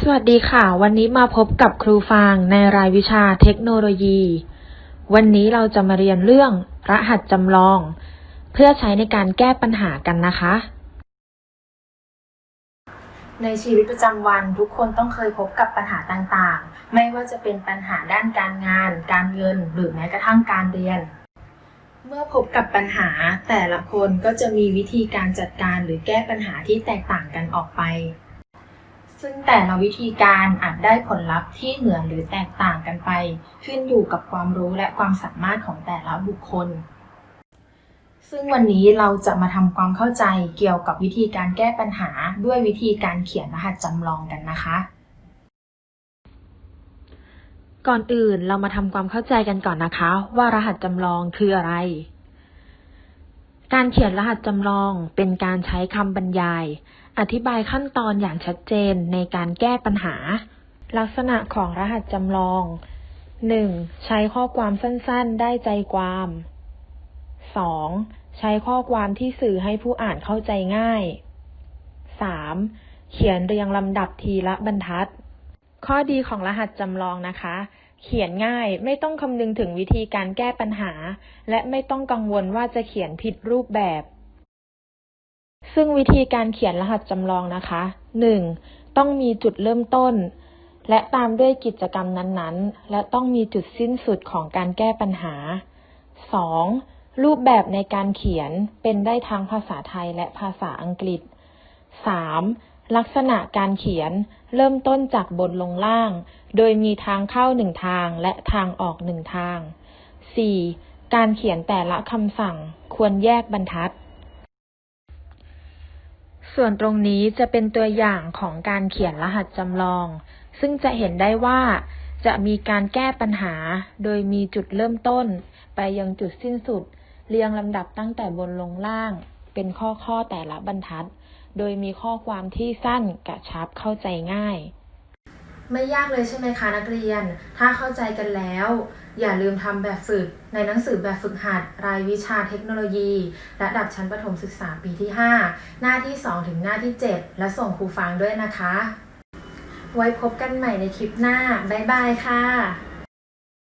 สวัสดีค่ะ วันนี้มาพบกับครูฟางในรายวิชาเทคโนโลยี วันนี้เราจะมาเรียนเรื่องรหัสจำลอง เพื่อใช้ในการแก้ปัญหากันนะคะ ในชีวิตประจำวันทุกคนต้องเคยพบกับปัญหาต่างๆ ไม่ว่าจะเป็นปัญหาด้านการงาน การเงิน หรือแม้กระทั่งการเรียน เมื่อพบกับปัญหาแต่ละคนก็จะมีวิธีการจัดการหรือแก้ปัญหาที่แตกต่างกันออกไป ซึ่งแต่ละวิธีการอาจได้ผลลัพธ์ที่เหมือนหรือแตกต่างกันไป ขึ้นอยู่กับความรู้และความสามารถของแต่ละบุคคล ซึ่งวันนี้เราจะมาทำความเข้าใจเกี่ยวกับวิธีการแก้ปัญหาด้วยวิธีการเขียนรหัสจำลองกันนะคะ ก่อนอื่นเรามาทำความเข้าใจกันก่อนนะคะ ว่ารหัสจำลองคืออะไร การเขียนรหัสจำลองเป็นการใช้คำบรรยาย อธิบายขั้นตอนอย่างชัดเจนในการแก้ปัญหา ลักษณะของรหัสจำลอง 1. ใช้ข้อความสั้นๆ ได้ใจความ 2. ใช้ข้อความที่สื่อให้ผู้อ่านเข้าใจง่าย 3. เขียนเรียงลำดับทีละบรรทัด ข้อดีของรหัสจำลองนะคะ เขียนง่ายไม่ต้องคำนึงถึงวิธีการแก้ปัญหา และไม่ต้องกังวลว่าจะเขียนผิดรูปแบบ ซึ่งวิธีการเขียนรหัสจำลองนะคะ 1. ต้องมีจุดเริ่มต้น และตามด้วยกิจกรรมนั้นๆ และต้องมีจุดสิ้นสุดของการแก้ปัญหา 2. รูปแบบในการเขียนเป็นได้ทั้งภาษาไทยและภาษาอังกฤษ 3. ลักษณะการเขียนเริ่มต้นจากบนลงล่าง โดยมีทางเข้าหนึ่งทางและทางออกหนึ่งทาง 4. การเขียนแต่ละคำสั่งควรแยกบรรทัด ส่วนตรงนี้จะเป็นตัวอย่างของการเขียนรหัสจำลอง ซึ่งจะเห็นได้ว่าจะมีการแก้ปัญหา โดยมีจุดเริ่มต้น ไปยังจุดสิ้นสุด เรียงลำดับตั้งแต่บนลงล่าง เป็นข้อข้อแต่ละบรรทัด โดยมีข้อความที่สั้นกระชับเข้าใจง่าย ไม่ยากเลยใช่ไหมคะนักเรียน ถ้าเข้าใจกันแล้ว อย่าลืมทำแบบฝึก ในหนังสือแบบฝึกหัด รายวิชาเทคโนโลยี ระดับชั้นประถมศึกษาปีที่ 5 หน้าที่ 2 ถึงหน้าที่ 7 และส่งครูฟังด้วยนะคะ ไว้พบกันใหม่ในคลิปหน้า บ๊ายบายค่ะ